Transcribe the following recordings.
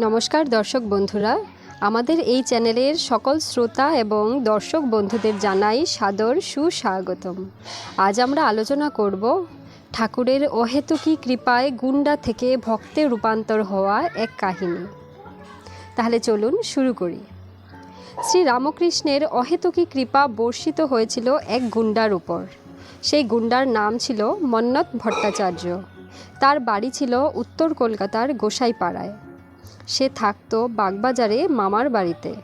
নমস্কার দর্শক বন্ধুরা। আমাদের এই চ্যানেলের সকল শ্রোতা এবং দর্শক বন্ধুদের জানাই সাদর সুস্বাগতম। আজ আমরা আলোচনা করব ঠাকুরের অহেতুকী কৃপায় গুন্ডা থেকে ভক্তে রূপান্তর হওয়া এক কাহিনী। তাহলে চলুন শুরু করি। শ্রী রামকৃষ্ণের অহেতুকী কৃপা বর্ষিত হয়েছিল এক গুন্ডার উপর। সেই গুন্ডার নাম ছিল মন্নত ভট্টাচার্য। তার বাড়ি ছিল উত্তর কলকাতার গোসাইপাড়ায়। সে থাকতো বাগবাজারে মামার বাড়িতে।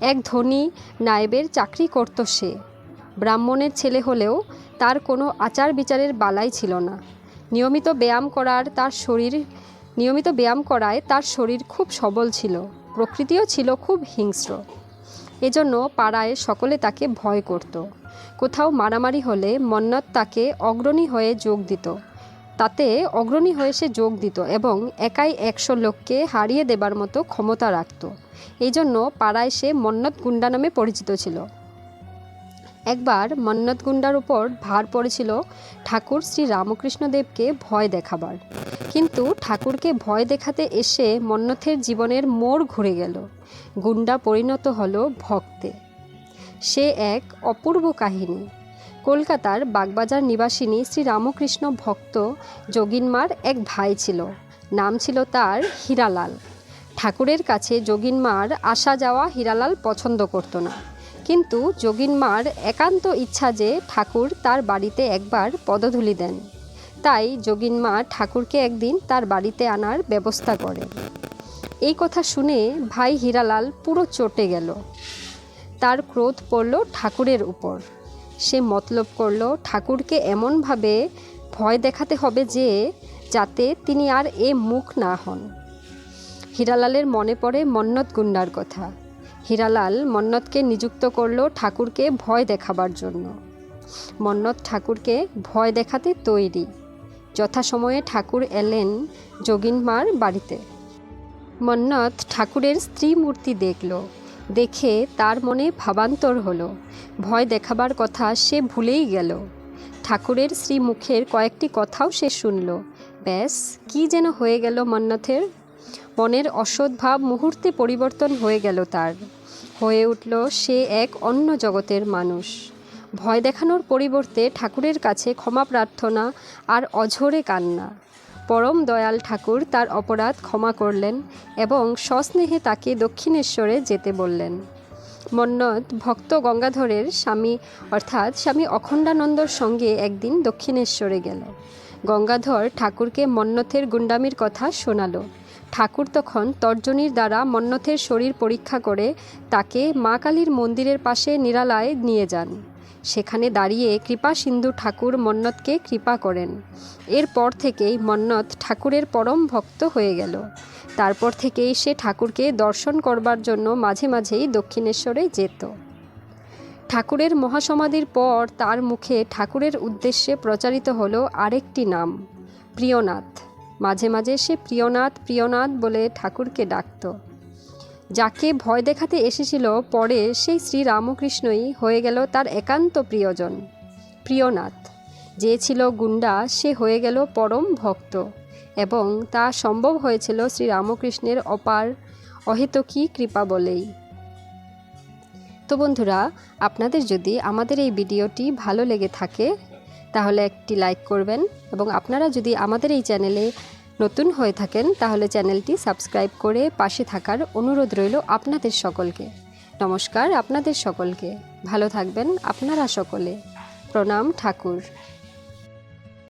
এক ধনী নায়েবের চাকরি করত সে। ব্রাহ্মণের ছেলে হলেও তার কোনো আচার বিচারের বালাই ছিল না। নিয়মিত ব্যায়াম করার তার শরীর, নিয়মিত ব্যায়াম করায় তার শরীর খুব সবল ছিল, প্রকৃতিও ছিল খুব হিংস্র। এজন্য পাড়ায় সকলে তাকে ভয় করত। কোথাও মারামারি হলে মন্নত তাকে অগ্রণী হয়ে যোগ দিত। তাতে অগ্রণী হয়ে সে যোগ দিত এবং একাই একশো লোককে হারিয়ে দেবার মতো ক্ষমতা রাখত। এই জন্য পাড়ায় সে মন্নত গুন্ডা নামে পরিচিত ছিল। একবার মন্নত গুন্ডার উপর ভার পড়েছিল ঠাকুর শ্রী রামকৃষ্ণদেবকে ভয় দেখাবার। কিন্তু ঠাকুরকে ভয় দেখাতে এসে মন্নথের জীবনের মোড় ঘুরে গেল। গুন্ডা পরিণত হলো ভক্তে। সে এক অপূর্ব কাহিনী। কলকাতার বাগবাজার নিবাসিনী শ্রী রামকৃষ্ণ ভক্ত যোগিনমার এক ভাই ছিল। নাম ছিল তার হীরালাল। ঠাকুরের কাছে যোগিনমার আসা যাওয়া হীরালাল পছন্দ করত না। কিন্তু যোগিনমার একান্ত ইচ্ছা যে ঠাকুর তার বাড়িতে একবার পদধূলি দেন। তাই যোগিনমা ঠাকুরকে একদিন তার বাড়িতে আনার ব্যবস্থা করে। এই কথা শুনে ভাই হীরালাল পুরো চটে গেল। তার ক্রোধ পড়ল ঠাকুরের উপর। সে মতলব করল, ঠাকুরকে এমনভাবে ভয় দেখাতে হবে যে, যাতে তিনি আর এ মুখ না হন। হীরালালের মনে পড়ে মন্নত গুন্ডার কথা। হীরালাল মন্নতকে নিযুক্ত করল ঠাকুরকে ভয় দেখাবার জন্য। মন্নত ঠাকুরকে ভয় দেখাতে তৈরি। যথাসময়ে ঠাকুর এলেন যোগিনমার বাড়িতে। মন্নত ঠাকুরের স্ত্রী মূর্তি দেখল। দেখে তার মনে ভাবান্তর হলো। ভয় দেখাবার কথা সে ভুলেই গেল। ঠাকুরের শ্রীমুখের কয়েকটি কথাও সে শুনল। ব্যাস, কি যেন হয়ে গেল মন্নথের? মনের অসৎ ভাব মুহূর্তে পরিবর্তন হয়ে গেল তার। হয়ে উঠল সে এক অন্য জগতের মানুষ। ভয় দেখানোর পরিবর্তে ঠাকুরের কাছে ক্ষমা প্রার্থনা আর অঝরে কান্না। পরম দয়াল ঠাকুর তার অপরাধ ক্ষমা করলেন এবং সস্নেহে তাকে দক্ষিণেশ্বরে যেতে বললেন। মন্নত ভক্ত গঙ্গাধরের স্বামী অর্থাৎ স্বামী অখণ্ডানন্দর সঙ্গে একদিন দক্ষিণেশ্বরে গেল। গঙ্গাধর ঠাকুরকে মন্নথের গুন্ডামির কথা শোনালো। ঠাকুর তখন তর্জনীর দ্বারা মন্নথের শরীর পরীক্ষা করে তাকে মা কালীর মন্দিরের পাশে নিরালায় নিয়ে যান। সেখানে দাঁড়িয়ে কৃপা সিন্ধু ঠাকুর মন্নতকে কৃপা করেন। এরপর থেকেই মন্নত ঠাকুরের পরম ভক্ত হয়ে গেল। তারপর থেকেই সে ঠাকুরকে দর্শন করবার জন্য মাঝে মাঝেই দক্ষিণেশ্বরে যেত। ঠাকুরের মহাসমাধির পর তার মুখে ঠাকুরের উদ্দেশ্যে প্রচারিত হলো আরেকটি নাম, প্রিয়নাথ। মাঝে মাঝে সে প্রিয়নাথ প্রিয়নাথ বলে ঠাকুরকে ডাকত। যাকে ভয় দেখাতে এসেছিল, পরে সেই শ্রী রামকৃষ্ণই হয়ে গেল তার একান্ত প্রিয়জন, প্রিয়নাথ। যে ছিল গুন্ডা সে হয়ে গেল পরম ভক্ত এবং তা সম্ভব হয়েছিল শ্রী রামকৃষ্ণের অপার, অহেতুকী কৃপা বলেই। তো বন্ধুরা, আপনাদের যদি আমাদের এই ভিডিওটি ভালো লেগে থাকে, তাহলে একটি লাইক করবেন এবং আপনারা যদি আমাদের এই চ্যানেলে নতুন হয়ে থাকেন, তাহলে চ্যানেলটি সাবস্ক্রাইব করে পাশে থাকার অনুরোধ রইল আপনাদের সকলকে। নমস্কার আপনাদের সকলকে। ভালো থাকবেন আপনারা সকলে। প্রণাম ঠাকুর।